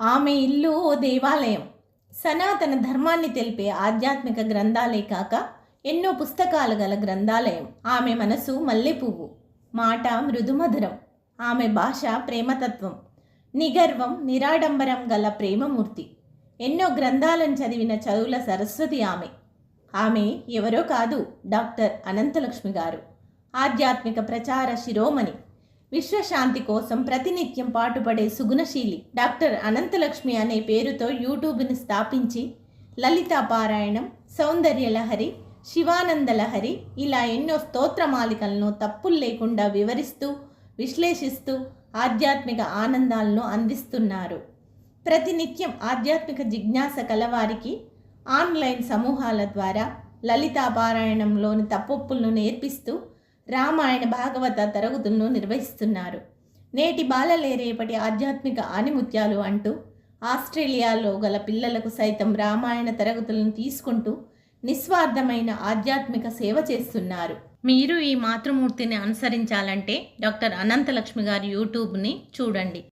ఆమె ఇల్లు ఓ దేవాలయం. సనాతన ధర్మాన్ని తెలిపే ఆధ్యాత్మిక గ్రంథాలే కాక ఎన్నో పుస్తకాలు గల గ్రంథాలయం. ఆమె మనసు మల్లెపువ్వు మాట మృదుమధురం ఆమె భాష ప్రేమతత్వం నిగర్వం నిరాడంబరం గల ప్రేమమూర్తి. ఎన్నో గ్రంథాలను చదివిన చదువుల సరస్వతి ఆమె. ఆమె ఎవరో కాదు డాక్టర్ అనంతలక్ష్మి గారు. ఆధ్యాత్మిక ప్రచార శిరోమణి. విశ్వశాంతి కోసం ప్రతినిత్యం పాటుపడే సుగుణశీలి డాక్టర్ అనంతలక్ష్మి అనే పేరుతో యూట్యూబ్ని స్థాపించి లలితా పారాయణం సౌందర్యలహరి శివానంద లహరి ఇలా ఎన్నో స్తోత్రమాలికలను తప్పులు లేకుండా వివరిస్తూ విశ్లేషిస్తూ ఆధ్యాత్మిక ఆనందాలను అందిస్తున్నారు. ప్రతినిత్యం ఆధ్యాత్మిక జిజ్ఞాస కలవారికి ఆన్లైన్ సమూహాల ద్వారా లలితా పారాయణంలోని తప్పొప్పులను నేర్పిస్తూ రామాయణ భాగవత తరగతులను నిర్వహిస్తున్నారు. నేటి బాలలే రేపటి ఆధ్యాత్మిక ఆనిముత్యాలు అంటూ ఆస్ట్రేలియాలో గల పిల్లలకు సైతం రామాయణ తరగతులను తీసుకుంటూ నిస్వార్థమైన ఆధ్యాత్మిక సేవ చేస్తున్నారు. మీరు ఈ మాతృమూర్తిని అనుసరించాలంటే డాక్టర్ అనంతలక్ష్మి గారి యూట్యూబ్ని చూడండి.